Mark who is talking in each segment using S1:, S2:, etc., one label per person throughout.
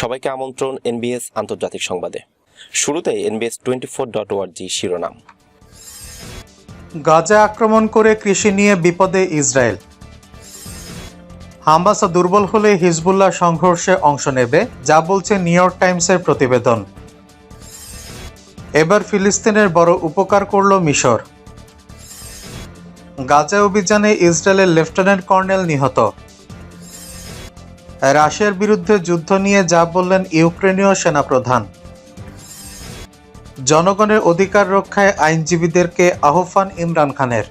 S1: সবাইকে আমন্ত্রণ এনবিএস আন্তর্জাতিক সংবাদে। শুরুতে এনবিএস টোয়েন্টি ফোর ডট ওয়ার্জি শিরোনাম।
S2: গাজা আক্রমণ করে কৃষি নিয়ে বিপদে ইসরায়েল। হামাস দুর্বল হলে হিজবুল্লাহ সংঘর্ষে অংশ নেবে, যা বলছে নিউ ইয়র্ক টাইমসের প্রতিবেদন। এবার ফিলিস্তিনের বড় উপকার করল মিশর। গাজা অভিযানে ইসরায়েলের লেফটেন্যান্ট কর্নেল নিহত। রাশিয়ার বিরুদ্ধে যুদ্ধ নিয়ে যা বললেন ইউক্রেনীয় সেনাপ্রধান। জনগণের অধিকার রক্ষায় আইনজীবীদেরকে আহ্বান ইমরান খানের।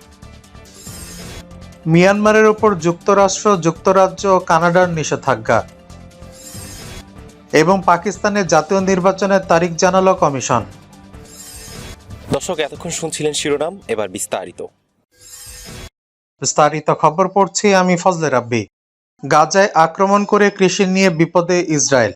S2: মিয়ানমারের ওপর যুক্তরাষ্ট্র যুক্তরাজ্য ও কানাডার নিষেধাজ্ঞা। এবং পাকিস্তানের জাতীয় নির্বাচনের তারিখ জানালো কমিশন।
S1: দর্শক এতক্ষণ শুনছিলেন শিরোনাম এবার বিস্তারিত।
S2: বিস্তারিত খবর পড়ছি আমি ফজলে রাব্বি। গাজায় আক্রমণ করে কৃষি নিয়ে বিপদে ইসরায়েল।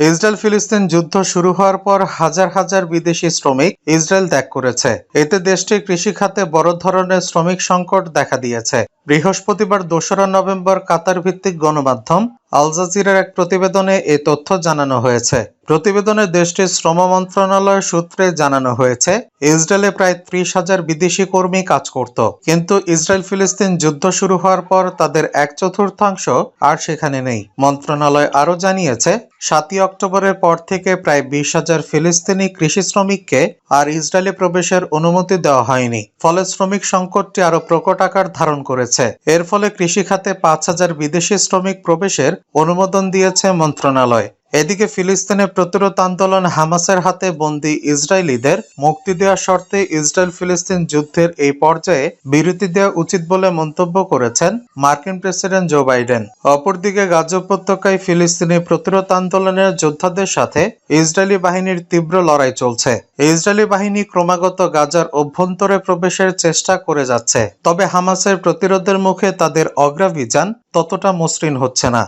S2: ইসরায়েল ফিলিস্তিন যুদ্ধ শুরু হওয়ার পর হাজার হাজার বিদেশি শ্রমিক ইসরায়েল ত্যাগ করেছে। এতে দেশটির কৃষি খাতে বড় ধরনের শ্রমিক সংকট দেখা দিয়েছে। বৃহস্পতিবার দোসরা নভেম্বর কাতার ভিত্তিক গণমাধ্যম আল জাজিরার এক প্রতিবেদনে এ তথ্য জানানো হয়েছে। প্রতিবেদনে দেশটির শ্রম মন্ত্রণালয়ের সূত্রে জানানো হয়েছে, ইসরায়েলে প্রায় ত্রিশ হাজার বিদেশি কর্মী কাজ করত। কিন্তু ইসরায়েল ফিলিস্তিন যুদ্ধ শুরু হওয়ার পর তাদের এক চতুর্থাংশ আর সেখানে নেই। মন্ত্রণালয় আরও জানিয়েছে, সাতই অক্টোবরের পর থেকে প্রায় বিশ হাজার ফিলিস্তিনি কৃষি শ্রমিককে আর ইসরায়েলে প্রবেশের অনুমতি দেওয়া হয়নি। ফলে শ্রমিক সংকটটি আরও প্রকট আকার ধারণ করেছে। এর ফলে কৃষি খাতে পাঁচ হাজার বিদেশি শ্রমিক প্রবেশের অনুমোদন দিয়েছে মন্ত্রণালয়। এদিকে ফিলিস্তিনে প্রতিরোধ আন্দোলন হামাসের হাতে বন্দি ইসরায়েলিদের মুক্তি দেওয়ার শর্তে ইসরায়েল ফিলিস্তিন যুদ্ধের এই পর্যায়ে বিরতি দেওয়া উচিত বলে মন্তব্য করেছেন মার্কিন প্রেসিডেন্ট জো বাইডেন। অপরদিকে গাজা উপত্যকায় ফিলিস্তিনি প্রতিরোধ আন্দোলনের যোদ্ধাদের সাথে ইসরায়েলি বাহিনীর তীব্র লড়াই চলছে। ইসরায়েলি বাহিনী ক্রমাগত গাজার অভ্যন্তরে প্রবেশের চেষ্টা করে যাচ্ছে। তবে হামাসের প্রতিরোধের মুখে তাদের অগ্রাভিযান ততটা মসৃণ হচ্ছে না।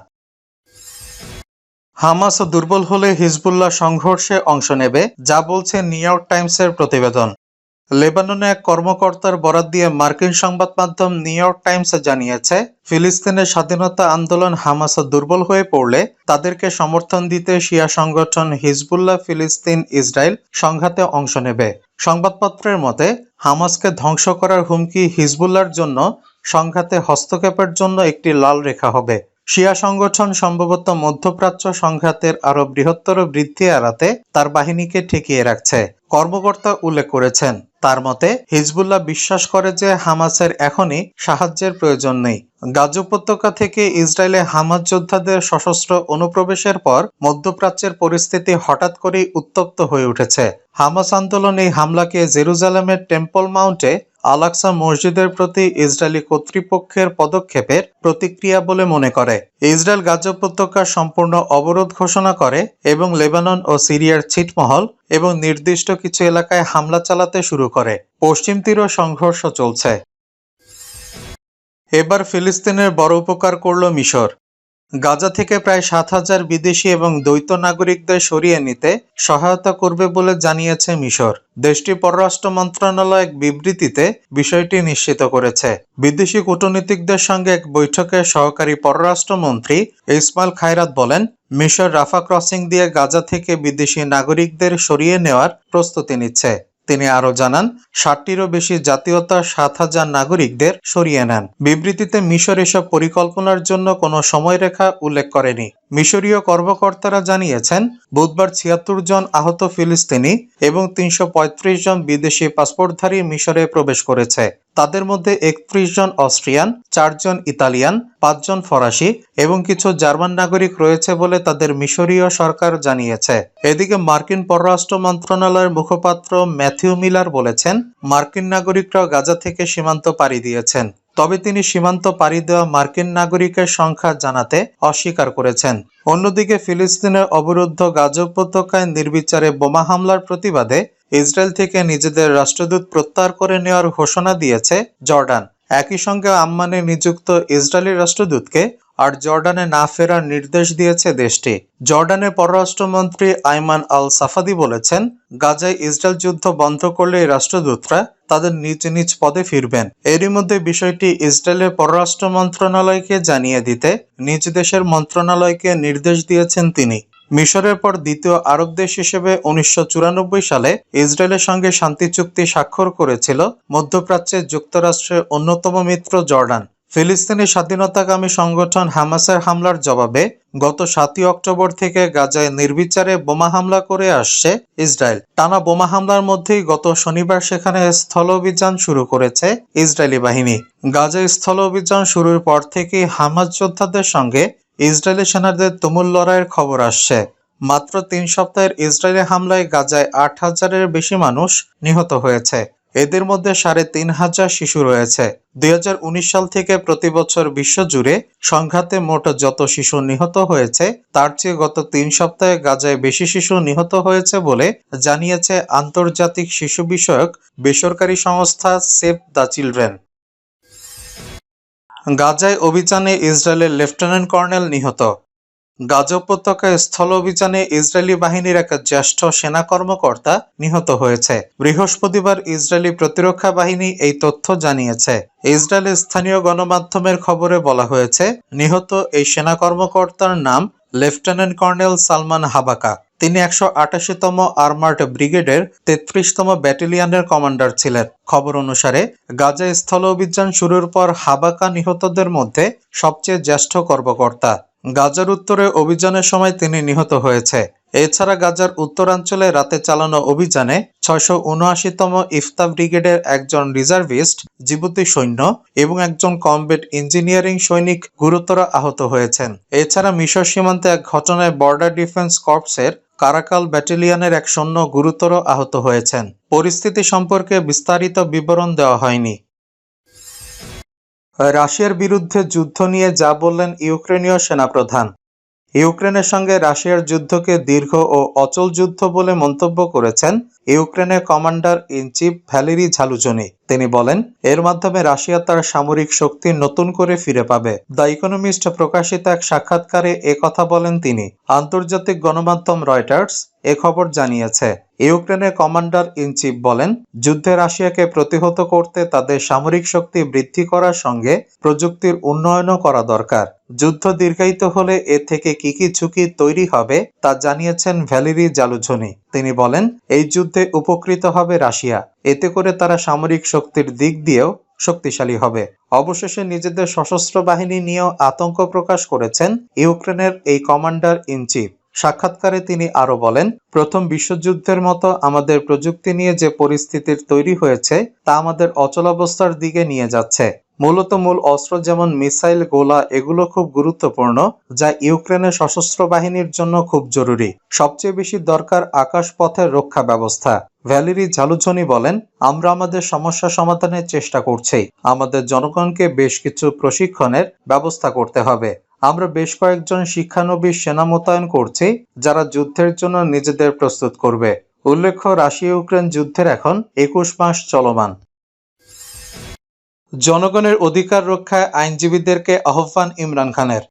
S2: হামাস দুর্বল হলে হিজবুল্লাহ সংঘর্ষে অংশ নেবে, যা বলছে নিউ ইয়র্ক টাইমসের প্রতিবেদন। লেবাননে এক কর্মকর্তার বরাত দিয়ে মার্কিন সংবাদ মাধ্যম নিউ ইয়র্ক টাইমস জানিয়েছে ফিলিস্তিনের স্বাধীনতা আন্দোলন হামাস দুর্বল হয়ে পড়লে তাদেরকে সমর্থন দিতে শিয়া সংগঠন হিজবুল্লাহ ফিলিস্তিন ইসরায়েল সংঘাতে অংশ নেবে। সংবাদপত্রের মতে, হামাসকে ধ্বংস করার হুমকি হিজবুল্লাহর জন্য, সংঘাতে হস্তক্ষেপের জন্য একটি লাল রেখা হবে। শিয়া সংগঠন সম্ভবত মধ্যপ্রাচ্য সংঘাতের আরও বৃহত্তর বৃদ্ধি এড়াতে তার বাহিনীকে ঠেকিয়ে রাখছে, কর্মকর্তা উল্লেখ করেছেন। তার মতে, হিজবুল্লাহ বিশ্বাস করে যে হামাসের এখনই সাহায্যের প্রয়োজন নেই। গাজ উপত্যকা থেকে ইসরায়েলে হামাস যোদ্ধাদের সশস্ত্র অনুপ্রবেশের পর মধ্যপ্রাচ্যের পরিস্থিতি হঠাৎ করেই উত্তপ্ত হয়ে উঠেছে। হামাস আন্দোলন এই হামলাকে জেরুজালেমের টেম্পল মাউন্টে আলাক্সা মসজিদের প্রতি ইসরায়েলি কর্তৃপক্ষের পদক্ষেপের প্রতিক্রিয়া বলে মনে করে। ইসরায়েল গাজা উপত্যকা সম্পূর্ণ অবরোধ ঘোষণা করে এবং লেবানন ও সিরিয়ার ছিটমহল এবং নির্দিষ্ট কিছু এলাকায় হামলা চালাতে শুরু করে। পশ্চিম তীরও সংঘর্ষ চলছে। এবার ফিলিস্তিনের বড় উপকার করল মিশর। গাজা থেকে প্রায় সাত হাজার বিদেশি এবং দ্বৈত নাগরিকদের সরিয়ে নিতে সহায়তা করবে বলে জানিয়েছে মিশর। দেশটির পররাষ্ট্র মন্ত্রণালয় এক বিবৃতিতে বিষয়টি নিশ্চিত করেছে। বিদেশি কূটনীতিকদের সঙ্গে এক বৈঠকে সহকারী পররাষ্ট্রমন্ত্রী ইসমাইল খায়রাত বলেন, মিশর রাফা ক্রসিং দিয়ে গাজা থেকে বিদেশি নাগরিকদের সরিয়ে নেওয়ার প্রস্তুতি নিচ্ছে। তিনি আরও জানান, ষাটটিরও বেশি জাতীয়তার সাত হাজার নাগরিকদের সরিয়ে নেন। বিবৃতিতে মিশর এসব পরিকল্পনার জন্য কোনো সময়রেখা উল্লেখ করেনি। মিশরীয় কর্মকর্তারা জানিয়েছেন, বুধবার ছিয়াত্তর জন আহত ফিলিস্তিনি এবং তিনশো পঁয়ত্রিশ জন বিদেশি পাসপোর্টধারী মিশরে প্রবেশ করেছে। তাদের মধ্যে একত্রিশ জন অস্ট্রিয়ান চারজন ইতালিয়ান পাঁচজন ফরাসি এবং কিছু জার্মান নাগরিক রয়েছে বলে তাদের মিশরীয় সরকার জানিয়েছে। এদিকে মার্কিন পররাষ্ট্র মন্ত্রণালয়ের মুখপাত্র ম্যাথিউ মিলার বলেছেন, মার্কিন নাগরিকরা গাজা থেকে সীমান্ত পাড়ি দিয়েছেন। তবে তিনি সীমান্ত পাড়ি দেওয়া মার্কিন নাগরিকের সংখ্যা জানাতে অস্বীকার করেছেন। অন্যদিকে ফিলিস্তিনের অবরুদ্ধ গাজ উপত্যকায় নির্বিচারে বোমা হামলার প্রতিবাদে ইসরায়েল থেকে নিজেদের রাষ্ট্রদূত প্রত্যাহার করে নেওয়ার ঘোষণা দিয়েছে জর্ডান। একই সঙ্গে আম্মানে নিযুক্ত ইসরায়েলি রাষ্ট্রদূতকে আর জর্ডানে না ফেরার নির্দেশ দিয়েছে দেশটি। জর্ডানের পররাষ্ট্রমন্ত্রী আইমান আল সাফাদি বলেছেন, গাজায় ইসরায়েল যুদ্ধ বন্ধ করলে রাষ্ট্রদূতরা তাদের নিজ নিজ পদে ফিরবেন। এরই মধ্যে বিষয়টি ইসরায়েলের পররাষ্ট্র মন্ত্রণালয়কে জানিয়ে দিতে নিজ দেশের মন্ত্রণালয়কে নির্দেশ দিয়েছেন তিনি। মিশরের পর দ্বিতীয় আরব দেশ হিসেবে উনিশশো চুরানব্বই সালে ইসরায়েলের সঙ্গে শান্তি চুক্তি স্বাক্ষর করেছিল মধ্যপ্রাচ্যের যুক্তরাষ্ট্রের অন্যতম মিত্র জর্ডান। ফিলিস্তিনি স্বাধীনতাকামী সংগঠন হামাসের হামলার জবাবে গত সাতই অক্টোবর থেকে গাজায় নির্বিচারে বোমা হামলা করে আসছে ইসরায়েল। টানা বোমা হামলার মধ্যেই গত শনিবার সেখানে স্থল অভিযান শুরু করেছে ইসরায়েলি বাহিনী। গাজায় স্থল অভিযান শুরুর পর থেকেই হামাস যোদ্ধাদের সঙ্গে ইসরায়েলি সেনাদের তুমুল লড়াইয়ের খবর আসছে। মাত্র তিন সপ্তাহের ইসরায়েলি হামলায় গাজায় আট হাজারের বেশি মানুষ নিহত হয়েছে। এদের মধ্যে সাড়ে তিন হাজার শিশু রয়েছে। দুই হাজার উনিশ সাল থেকে প্রতি বছর বিশ্বজুড়ে সংঘাতে মোট যত শিশু নিহত হয়েছে, তার চেয়ে গত তিন সপ্তাহে গাজায় বেশি শিশু নিহত হয়েছে বলে জানিয়েছে আন্তর্জাতিক শিশু বিষয়ক বেসরকারি সংস্থা সেভ দ্য চিলড্রেন। গাজায় অভিযানে ইসরায়েলের লেফটেন্যান্ট কর্নেল নিহত। গাজা উপত্যকায় স্থল অভিযানে ইসরায়েলি বাহিনীর এক জ্যেষ্ঠ সেনা কর্মকর্তা নিহত হয়েছে। বৃহস্পতিবার ইসরায়েলি প্রতিরক্ষা বাহিনী এই তথ্য জানিয়েছে। ইসরায়েলের স্থানীয় গণমাধ্যমের খবরে বলা হয়েছে, নিহত এই সেনা কর্মকর্তার নাম লেফটেন্যান্ট কর্নেল সালমান হাবাকা। তিনি একশো আটাশিতম আর্মার্ড ব্রিগেডের তেত্রিশতম ব্যাটালিয়নের কমান্ডার ছিলেন। খবর অনুসারে গাজা স্থল অভিযান শুরুর পর হাবাকা নিহতদের মধ্যে সবচেয়ে জ্যেষ্ঠ কর্মকর্তা। গাজার উত্তরে অভিযানের সময় তিনি নিহত হয়েছে। এছাড়া গাজার উত্তরাঞ্চলে রাতে চালানো অভিযানে ছয়শো উনআশিতম ইফতা ব্রিগেডের একজন রিজার্ভিস্ট, জিবুতি সৈন্য এবং একজন কমবেট ইঞ্জিনিয়ারিং সৈনিক গুরুতর আহত হয়েছেন। এছাড়া মিশর সীমান্তে এক ঘটনায় বর্ডার ডিফেন্স কর্পসের কারাকাল ব্যাটালিয়নের এক সৈন্য গুরুতর আহত হয়েছেন। পরিস্থিতি সম্পর্কে বিস্তারিত বিবরণ দেওয়া হয়নি। রাশিয়ার বিরুদ্ধে যুদ্ধ নিয়ে যা বললেন ইউক্রেনীয় সেনাপ্রধান। ইউক্রেনের সঙ্গে রাশিয়ার যুদ্ধকে দীর্ঘ ও অচল যুদ্ধ বলে মন্তব্য করেছেন ইউক্রেনের commander in chief Valerii Zaluzhnyi. তিনি বলেন, এর মাধ্যমে রাশিয়া তার সামরিক শক্তি নতুন করে ফিরে পাবে। দ্য ইকোনমিস্ট প্রকাশিত এক সাক্ষাৎকারে এ কথা বলেন তিনি। আন্তর্জাতিক গণমাধ্যম রয়টার্স এ খবর জানিয়েছে, ইউক্রেনের কমান্ডার ইন চিফ বলেন, যুদ্ধে রাশিয়াকে প্রতিহত করতে তাদের সামরিক শক্তি বৃদ্ধি করার সঙ্গে প্রযুক্তির উন্নয়নও করা দরকার। যুদ্ধ দীর্ঘায়িত হলে এ থেকে কি কি ঝুঁকি তৈরি হবে তা জানিয়েছেন ভ্যালেরি জালুঝনি। তিনি বলেন, এই যুদ্ধে উপকৃত হবে রাশিয়া। এতে করে তারা সামরিক শক্তির দিক দিয়েও শক্তিশালী হবে। অবশেষে নিজেদের সশস্ত্র বাহিনী নিয়েও আতঙ্ক প্রকাশ করেছেন ইউক্রেনের এই কমান্ডার ইন চিফ। সাক্ষাৎকারে তিনি আরও বলেন, প্রথম বিশ্বযুদ্ধের মতো আমাদের প্রযুক্তি নিয়ে যে পরিস্থিতির তৈরি হয়েছে, তা আমাদের অচলাবস্থার দিকে নিয়ে যাচ্ছে। মূলত মূল অস্ত্র যেমন মিসাইল, গোলা এগুলো খুব গুরুত্বপূর্ণ, যা ইউক্রেনের সশস্ত্র বাহিনীর জন্য খুব জরুরি। সবচেয়ে বেশি দরকার আকাশ পথের রক্ষা ব্যবস্থা। ভ্যালেরি ঝালুঝনি বলেন, আমরা আমাদের সমস্যা সমাধানের চেষ্টা করছি। আমাদের জনগণকে বেশ কিছু প্রশিক্ষণের ব্যবস্থা করতে হবে। আমরা বেশ কয়েকজন শিক্ষানবিশ সেনা মোতায়েন করছি, যারা যুদ্ধের জন্য নিজেদের প্রস্তুত করবে। উল্লেখ্য রাশিয়া ইউক্রেন যুদ্ধের এখন একুশ মাস চলমান। জনগণের অধিকার রক্ষায় আইনজীবীদেরকে আহ্বান ইমরান খানের।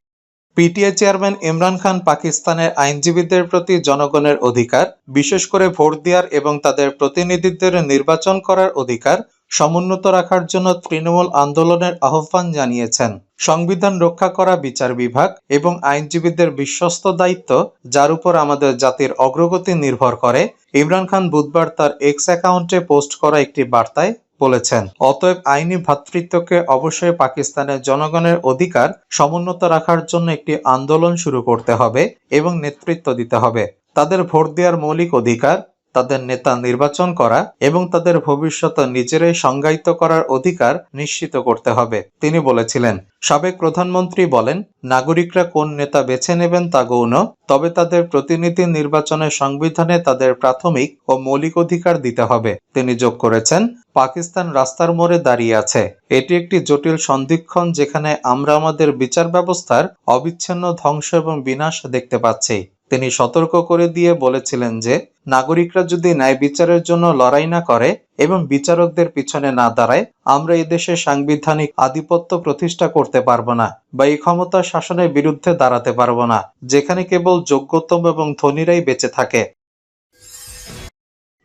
S2: পিটিআই চেয়ারম্যান ইমরান খান পাকিস্তানের আইনজীবীদের প্রতি জনগণের অধিকার, বিশেষ করে ভোট দেওয়ার এবং তাদের প্রতিনিধিদের নির্বাচন করার অধিকার সমুন্নত রাখার জন্য তৃণমূল আন্দোলনের আহ্বান জানিয়েছেন। সংবিধান রক্ষা করা বিচার বিভাগ এবং আইনজীবীদের বিশ্বস্ত দায়িত্ব, যার উপর আমাদের জাতির অগ্রগতি নির্ভর করে। ইমরান খান বুধবার তার এক্স অ্যাকাউন্টে পোস্ট করা একটি বার্তায় বলেছেন। অতএব আইনি ভ্রাতৃত্বকে অবশ্যই পাকিস্তানের জনগণের অধিকার সমুন্নত রাখার জন্য একটি আন্দোলন শুরু করতে হবে এবং নেতৃত্ব দিতে হবে। তাদের ভোট দেওয়ার মৌলিক অধিকার তাদের নেতা নির্বাচন করা এবং তাদের ভবিষ্যৎ নিজেরাই সংজ্ঞায়িত করার অধিকার নিশ্চিত করতে হবে, তিনি বলেছিলেন। সাবেক প্রধানমন্ত্রী বলেন, নাগরিকরা কোন নেতা বেছে নেবেন তা গৌণ, তবে তাদের প্রতিনিধি নির্বাচনের সংবিধানে তাদের প্রাথমিক ও মৌলিক অধিকার দিতে হবে। তিনি যোগ করেছেন, পাকিস্তান রাস্তার মোড়ে দাঁড়িয়ে আছে। এটি একটি জটিল সন্ধিক্ষণ যেখানে আমরা আমাদের বিচার ব্যবস্থার অবিচ্ছিন্ন ধ্বংস এবং বিনাশ দেখতে পাচ্ছি। তিনি সতর্ক করে দিয়ে বলেছিলেন যে, নাগরিকরা যদি ন্যায় বিচারের জন্য লড়াই না করে এবং বিচারকদের পিছনে না দাঁড়ায়, আমরা এদেশে সাংবিধানিক আধিপত্য প্রতিষ্ঠা করতে পারব না বা এই ক্ষমতা শাসনের বিরুদ্ধে দাঁড়াতে পারব না, যেখানে কেবল যোগ্যতম এবং ধনীরাই বেঁচে থাকে।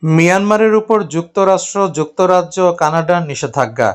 S2: মিয়ানমারের উপর যুক্তরাষ্ট্র, যুক্তরাজ্য কানাডার নিষেধাজ্ঞা।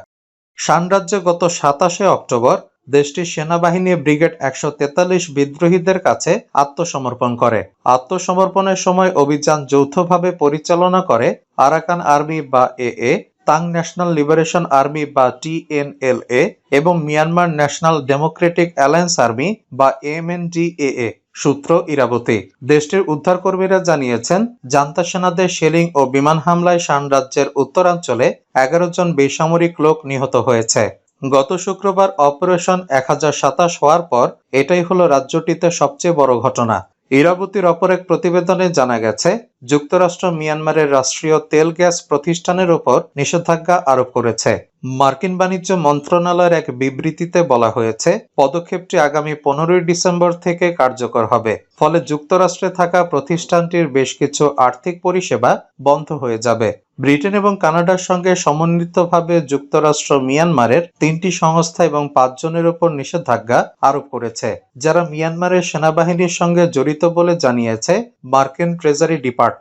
S2: সাম্রাজ্য গত সাতাশে অক্টোবর দেশটির সেনাবাহিনী ব্রিগেড একশো তেতাল্লিশ বিদ্রোহীদের কাছে আত্মসমর্পণ করে। আত্মসমর্পণের সময় অভিযান যৌথভাবে পরিচালনা করে আরাকান আর্মি বা A A, Ta'ang national liberation army বা টিএনএলএ এবং Myanmar national democratic alliance army বা এমএনডিএএ সূত্র ইরাবতী। দেশটির উদ্ধারকর্মীরা জানিয়েছেন, জান্তা সেনাদের শেলিং ও বিমান হামলায় শান রাজ্যের উত্তরাঞ্চলে এগারো জন বেসামরিক লোক নিহত হয়েছে। গত শুক্রবার অপারেশন এক হাজার সাতাশ হওয়ার পর এটাই হলো রাজ্যটিতে সবচেয়ে বড় ঘটনা। ইরাবতীর অপর এক প্রতিবেদনে জানা গেছে যুক্তরাষ্ট্র মিয়ানমারের রাষ্ট্রীয় তেল গ্যাস প্রতিষ্ঠানের উপর নিষেধাজ্ঞা আরোপ করেছে। মার্কিন বাণিজ্য মন্ত্রণালয়ের এক বিবৃতিতে বলা হয়েছে, পদক্ষেপটি আগামী পনেরোই ডিসেম্বর থেকে কার্যকর হবে। ফলে যুক্তরাষ্ট্রে থাকা প্রতিষ্ঠানটির বেশ কিছু আর্থিক পরিষেবা বন্ধ হয়ে যাবে। ব্রিটেন এবং কানাডার সঙ্গে সমন্বিতভাবে যুক্তরাষ্ট্র মিয়ানমারের তিনটি সংস্থা এবং পাঁচজনের উপর নিষেধাজ্ঞা আরোপ করেছে, যারা মিয়ানমারের সেনাবাহিনীর সঙ্গে জড়িত বলে জানিয়েছে মার্কিন ট্রেজারি ডিপার্টমেন্ট।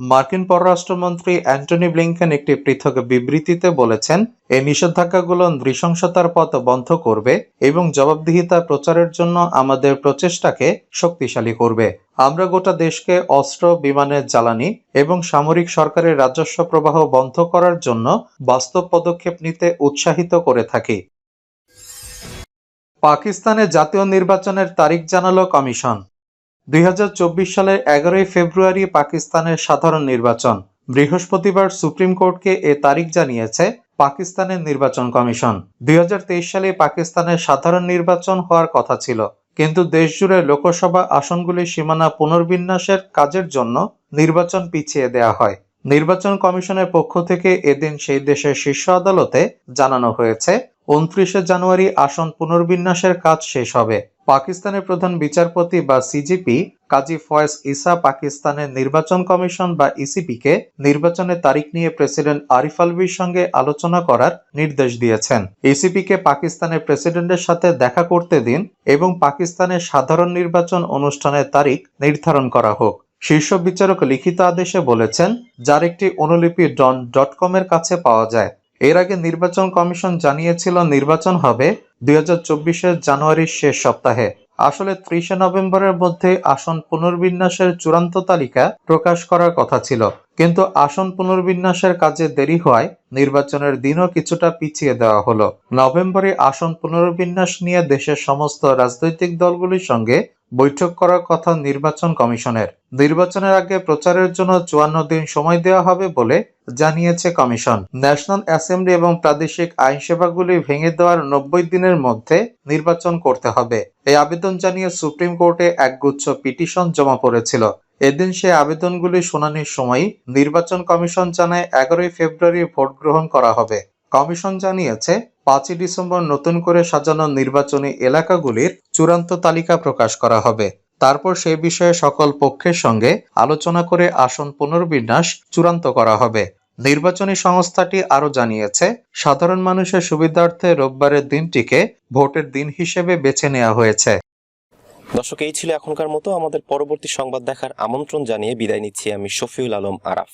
S2: মার্কিন পররাষ্ট্রমন্ত্রী অ্যান্টনি ব্লিংকেন একটি পৃথক বিবৃতিতে বলেছেন এই নিষেধাজ্ঞাগুলো নৃশংসতার পথ বন্ধ করবে এবং জবাবদিহিতা প্রচারের জন্য আমাদের প্রচেষ্টাকে শক্তিশালী করবে। আমরা গোটা দেশকে অস্ত্র, বিমানের জ্বালানি এবং সামরিক সরকারের রাজস্ব প্রবাহ বন্ধ করার জন্য বাস্তব পদক্ষেপ নিতে উৎসাহিত করে থাকি। পাকিস্তানে জাতীয় নির্বাচনের তারিখ জানালো কমিশন। দুই সালের এগারোই ফেব্রুয়ারি পাকিস্তানের সাধারণ নির্বাচন। বৃহস্পতিবার সুপ্রিম কোর্টকে এ তারিখ জানিয়েছে পাকিস্তানের নির্বাচন কমিশন। দুই হাজার তেইশ সালে পাকিস্তানের সাধারণ নির্বাচন হওয়ার কথা ছিল, কিন্তু দেশজুড়ে লোকসভা আসনগুলির সীমানা পুনর্বিন্যাসের কাজের জন্য নির্বাচন পিছিয়ে দেওয়া হয়। নির্বাচন কমিশনের পক্ষ থেকে এদিন সেই দেশের শীর্ষ আদালতে জানানো হয়েছে উনত্রিশে জানুয়ারি আসন পুনর্বিন্যাসের কাজ শেষ হবে। পাকিস্তানের প্রধান বিচারপতি বা সিজিপি কাজী ফয়েজ ইসা পাকিস্তানের নির্বাচন কমিশন বা ইসিপিকে নির্বাচনের তারিখ নিয়ে প্রেসিডেন্ট আরিফ আলভির সঙ্গে আলোচনা করার নির্দেশ দিয়েছেন। ইসিপিকে পাকিস্তানের প্রেসিডেন্টের সাথে দেখা করতে দিন এবং পাকিস্তানের সাধারণ নির্বাচন অনুষ্ঠানের তারিখ নির্ধারণ করা হোক। শীর্ষ বিচারক লিখিত আদেশে বলেছেন, যার একটি অনুলিপি ডন ডট কমের কাছে পাওয়া যায়। এর আগে নির্বাচন কমিশন জানিয়েছিল নির্বাচন হবে দুই হাজার জানুয়ারির শেষ সপ্তাহে। আসলে ত্রিশে নভেম্বরের মধ্যে আসন পুনর্বিন্যাসের চূড়ান্ত তালিকা প্রকাশ করার কথা ছিল। কিন্তু আসন পুনর্বিন্যাসের কাজে দেরি হওয়ায় নির্বাচনের দিনও কিছুটা পিছিয়ে দেওয়া হলো। নভেম্বরে আসন পুনর্বিন্যাস নিয়ে দেশের সমস্ত রাজনৈতিক দলগুলির সঙ্গে বৈঠক করার কথা নির্বাচন কমিশনের। নির্বাচনের আগে প্রচারের জন্য চুয়ান্ন দিন সময় দেওয়া হবে বলে জানিয়েছে কমিশন। ন্যাশনাল অ্যাসেম্বলি এবং প্রাদেশিক আইনসেবাগুলি ভেঙে দেওয়ার নব্বই দিনের মধ্যে নির্বাচন করতে হবে। এই আবেদন জানিয়ে সুপ্রিম কোর্টে একগুচ্ছ পিটিশন জমা পড়েছিল। এদিন সেই আবেদনগুলি শুনানির সময় নির্বাচন কমিশন জানায় এগারোই ফেব্রুয়ারি ভোট গ্রহণ করা হবে। কমিশন জানিয়েছে, পাঁচই ডিসেম্বর নতুন করে সাজানো নির্বাচনী এলাকাগুলির চূড়ান্ত তালিকা প্রকাশ করা হবে। তারপর সেই বিষয়ে সকল পক্ষের সঙ্গে আলোচনা করে আসন পুনর্বিন্যাস চূড়ান্ত করা হবে। নির্বাচনী সংস্থাটি আরও জানিয়েছে, সাধারণ মানুষের সুবিধার্থে রোববারের দিনটিকে ভোটের দিন হিসেবে বেছে নেওয়া হয়েছে।
S1: দর্শক, এই ছিল এখনকার মতো। আমাদের পরবর্তী সংবাদ দেখার আমন্ত্রণ জানিয়ে বিদায় নিচ্ছি আমি শফিউল আলম আরাফ।